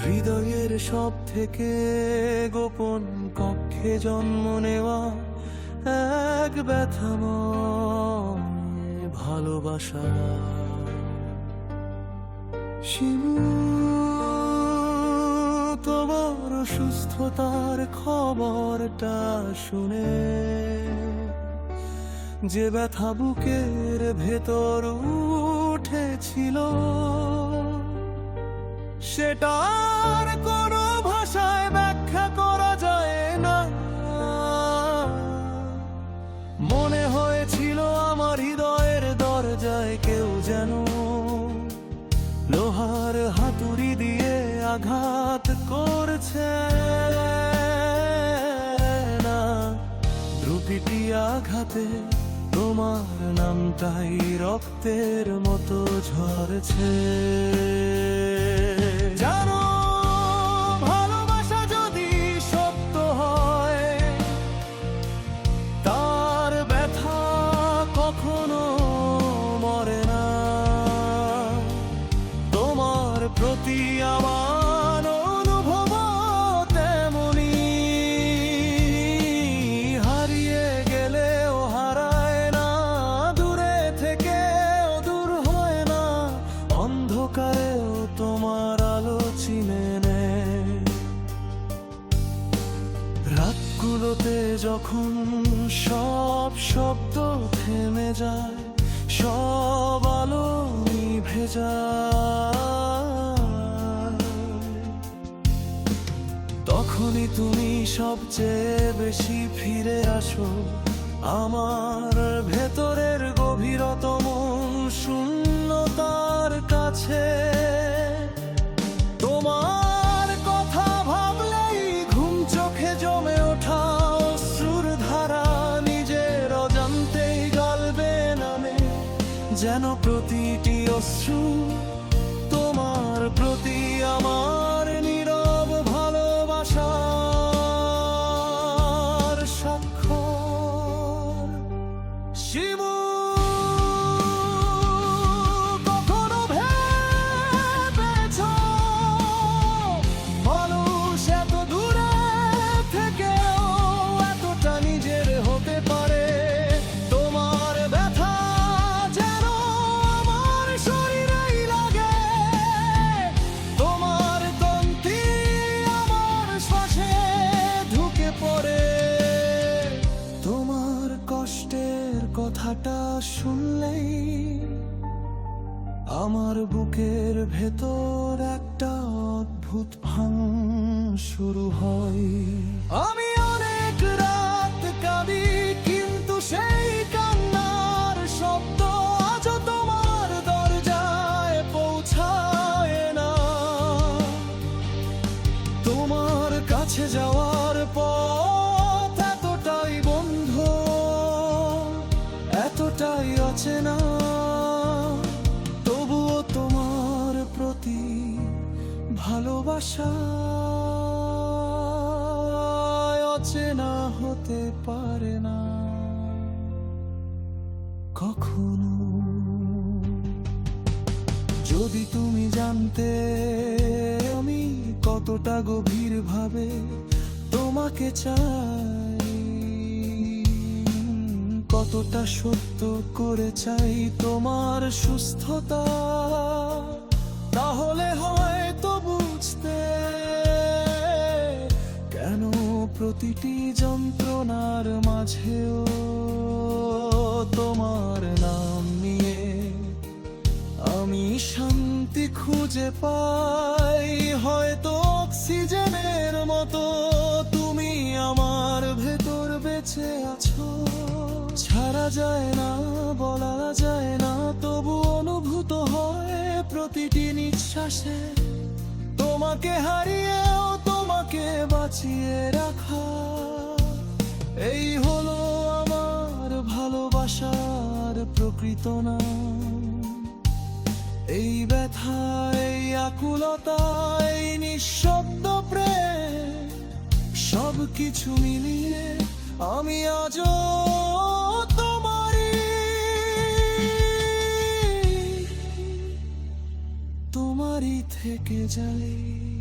হৃদয়ের সব থেকে গোপন কক্ষে জন্ম নেওয়া এক ব্যথাময় ভালোবাসা। শিমু, তোমার সুস্থতার খবরটা শুনে যে ব্যথা বুকের ভেতর উঠেছিল সেটার কোনো ভাষায় ব্যাখ্যা করা যায় না। মনে হয়েছিল আমার হৃদয়ের দরজায় কেউ যেন লোহার হাতুড়ি দিয়ে আঘাত করছে না। দ্রুতিটি আঘাতে তোমার নামটাই রক্তের মতো ঝরছে। অন্ধকারেও তোমার আলো চিনে রাতগুলোতে যখন সব শব্দ থেমে যায়, সব আলো নিভে তখনই তুমি সবচেয়ে বেশি ফিরে আসো, আমার ভেতরের গভীরতম শূন্যতার কাছে তোমার কথা ভাবলেই ঘুম চোখে জমে ওঠা অশ্রুর ধারা নিজের অজান্তেই গালবে নামে। যেন প্রতিটি অশ্রু তোমার প্রতি আমার কথাটা শুনলেই আমার বুকের ভেতর একটা অদ্ভুত ভাঙ শুরু হয়। আমি অনেক রাত কাঁদি, কিন্তু সেই কান্নার শব্দ আজ তোমার দরজায় পৌঁছায় না। তোমার কাছে যাওয়ার পথ ভালোবাসা অচেনা হতে পারে না। কখনো যদি তুমি জানতে আমি কতটা গভীর ভাবে তোমাকে চাই, কতটা সত্য করে চাই তোমার সুস্থতা প্রতিটি যন্ত্রণার মাঝেও তোমার নাম নিয়ে আমি শান্তি খুঁজে পাই। হয়তো অক্সিজেনের মতো তুমি আমার ভেতর বেঁচে আছো। ছাড়া যায় না, বলা যায় না, তবু অনুভূত হয় প্রতিটি নিঃশ্বাসে। তোমাকে হারিয়েও তোমাকে বাঁচিয়ে রাখা। এই হলো আমার ভালোবাসার প্রকৃত নাম। এই ব্যথা, এই আকুলতা, এই নিঃশব্দ প্রেম সব কিছু মিলিয়ে আমি আজও তোমারই। তোমারই থেকে যাই।